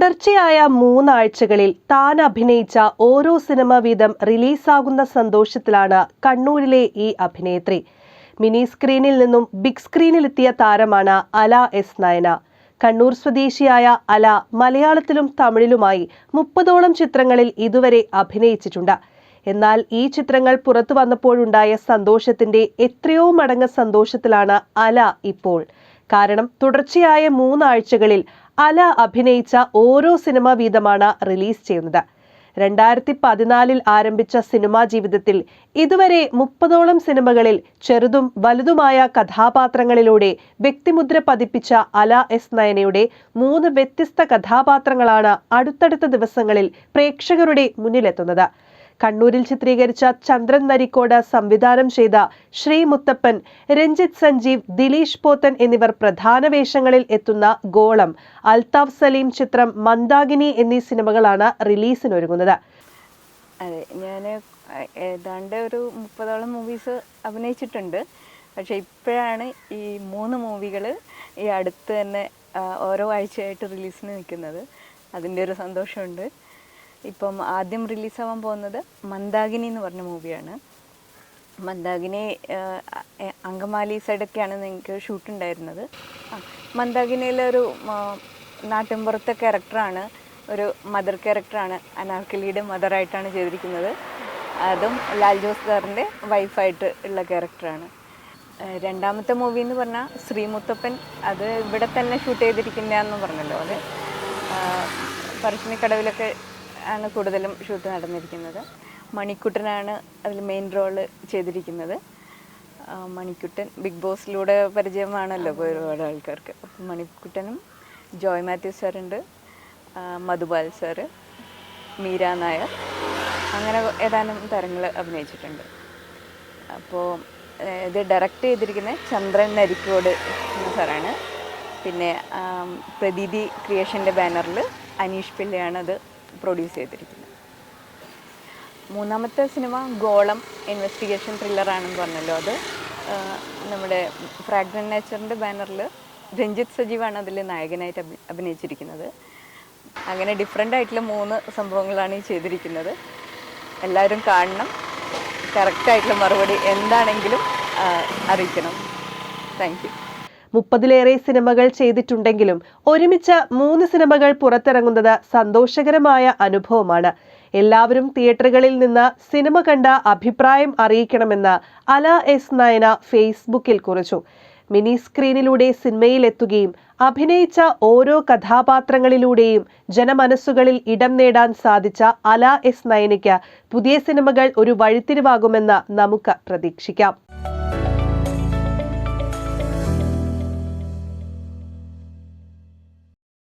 തുടർച്ചയായ മൂന്നാഴ്ചകളിൽ താൻ അഭിനയിച്ച ഓരോ സിനിമ വീതം റിലീസാകുന്ന സന്തോഷത്തിലാണ് കണ്ണൂരിലെ ഈ അഭിനേത്രി. മിനി സ്ക്രീനിൽ നിന്നും ബിഗ് സ്ക്രീനിലെത്തിയ താരമാണ് അല എസ് നയന. കണ്ണൂർ സ്വദേശിയായ അല മലയാളത്തിലും തമിഴിലുമായി മുപ്പതോളം ചിത്രങ്ങളിൽ ഇതുവരെ അഭിനയിച്ചിട്ടുണ്ട്. എന്നാൽ ഈ ചിത്രങ്ങൾ പുറത്തു വന്നപ്പോഴുണ്ടായ സന്തോഷത്തിന്റെ എത്രയോ മടങ്ങ് സന്തോഷത്തിലാണ് അല ഇപ്പോൾ. കാരണം തുടർച്ചയായ മൂന്നാഴ്ചകളിൽ അല അഭിനയിച്ച ഓരോ സിനിമ വീതമാണ് റിലീസ് ചെയ്യുന്നത്. രണ്ടായിരത്തി പതിനാലിൽ ആരംഭിച്ച സിനിമാ ജീവിതത്തിൽ ഇതുവരെ മുപ്പതോളം സിനിമകളിൽ ചെറുതും വലുതുമായ കഥാപാത്രങ്ങളിലൂടെ വ്യക്തിമുദ്ര പതിപ്പിച്ച അല എസ് നയനയുടെ മൂന്ന് വ്യത്യസ്ത കഥാപാത്രങ്ങളാണ് അടുത്തടുത്ത ദിവസങ്ങളിൽ പ്രേക്ഷകരുടെ മുന്നിലെത്തുന്നത്. കണ്ണൂരിൽ ചിത്രീകരിച്ച ചന്ദ്രൻ നരിക്കോട് സംവിധാനം ചെയ്ത ശ്രീ മുത്തപ്പൻ രഞ്ജിത്ത് സഞ്ജീവ് ദിലീഷ് പോത്തൻ എന്നിവർ പ്രധാന വേഷങ്ങളിൽ എത്തുന്ന ഗോളം അൽതാഫ് സലീം ചിത്രം മന്ദാകിനി എന്നീ സിനിമകളാണ് റിലീസിനൊരുങ്ങുന്നത്. അതെ ഞാൻ ഏതാണ്ട് ഒരു മുപ്പതോളം മൂവീസ് അഭിനയിച്ചിട്ടുണ്ട്. പക്ഷെ ഇപ്പോഴാണ് ഈ മൂന്ന് മൂവികൾ ഈ അടുത്ത് തന്നെ ഓരോ ആഴ്ചയായിട്ട് റിലീസിന് നിൽക്കുന്നത്. അതിന്റെ ഒരു സന്തോഷമുണ്ട്. ഇപ്പം ആദ്യം റിലീസാവാൻ പോകുന്നത് മന്ദാകിനി എന്ന് പറഞ്ഞ മൂവിയാണ്. മന്ദാകിനി അങ്കമാലി സൈഡൊക്കെയാണ് നിങ്ങൾക്ക് ഷൂട്ട് ഉണ്ടായിരുന്നത്. ആ, മന്ദാകിനിയിലൊരു നാട്ടിൻപുറത്തെ ക്യാരക്ടറാണ് ഒരു മദർ ക്യാരക്ടറാണ് അനാർക്കലിയുടെ മദറായിട്ടാണ് ചെയ്തിരിക്കുന്നത്. അതും ലാൽ ജോസ് സാറിന്റെ വൈഫായിട്ട് ഉള്ള ക്യാരക്ടറാണ് രണ്ടാമത്തെ മൂവി എന്ന് പറഞ്ഞാൽ ശ്രീമുത്തപ്പൻ അത് ഇവിടെ തന്നെ ഷൂട്ട് ചെയ്തിരിക്കുന്നതെന്ന് പറഞ്ഞല്ലോ അത്. പറശ്ശിനിക്കടവിലൊക്കെ ആണ് കൂടുതലും ഷൂട്ട് നടന്നിരിക്കുന്നത്. മണിക്കുട്ടനാണ് അതിൽ മെയിൻ റോൾ ചെയ്തിരിക്കുന്നത്. മണിക്കുട്ടൻ ബിഗ് ബോസിലൂടെ പരിചയമാണല്ലോ ഒരുപാട് ആൾക്കാർക്ക്. മണിക്കുട്ടനും ജോയ് മാത്യു സാറുണ്ട് മധുബാൽ സാറ് മീര നായർ. അങ്ങനെ ഏതാനും താരങ്ങൾ അഭിനയിച്ചിട്ടുണ്ട്. അപ്പോൾ ഇത് ഡയറക്റ്റ് ചെയ്തിരിക്കുന്നത് ചന്ദ്രൻ നരിക്കോട് എന്ന സാറാണ് പിന്നെ പ്രതീതി ക്രിയേഷന്റെ ബാനറിൽ അനീഷ് പിള്ളയാണ് അത് പ്രൊഡ്യൂസ് ചെയ്തിരിക്കുന്നത്. മൂന്നാമത്തെ സിനിമ ഗോളം ഇൻവെസ്റ്റിഗേഷൻ ത്രില്ലറാണെന്ന് പറഞ്ഞല്ലോ അത്. നമ്മുടെ ഫ്രാഗ്രൻ നേച്ചറിന്റെ ബാനറിൽ രഞ്ജിത്ത് സജീവാണ് അതിൽ നായകനായിട്ട് അഭി അഭിനയിച്ചിരിക്കുന്നത്. അങ്ങനെ ഡിഫറെന്റ് ആയിട്ടുള്ള മൂന്ന് സംഭവങ്ങളാണ് ഈ ചെയ്തിരിക്കുന്നത്. എല്ലാവരും കാണണം. കറക്റ്റായിട്ടുള്ള മറുപടി എന്താണെങ്കിലും അറിയിക്കണം. താങ്ക് യു മുപ്പതിലേറെ സിനിമകൾ ചെയ്തിട്ടുണ്ടെങ്കിലും ഒരുമിച്ച് മൂന്ന് സിനിമകൾ പുറത്തിറങ്ങുന്നത് സന്തോഷകരമായ അനുഭവമാണ്. എല്ലാവരും തിയേറ്ററുകളിൽ നിന്ന് സിനിമ കണ്ട അഭിപ്രായം അറിയിക്കണമെന്ന് അല എസ് നയന ഫേസ്ബുക്കിൽ കുറിച്ചു. മിനി സ്ക്രീനിലൂടെ സിനിമയിലെത്തുകയും അഭിനയിച്ച ഓരോ കഥാപാത്രങ്ങളിലൂടെയും ജനമനസ്സുകളിൽ ഇടം നേടാൻ സാധിച്ച അല എസ് നയനയ്ക്ക് പുതിയ സിനിമകൾ ഒരു വഴിത്തിരിവാകുമെന്ന് നമുക്ക് പ്രതീക്ഷിക്കാം.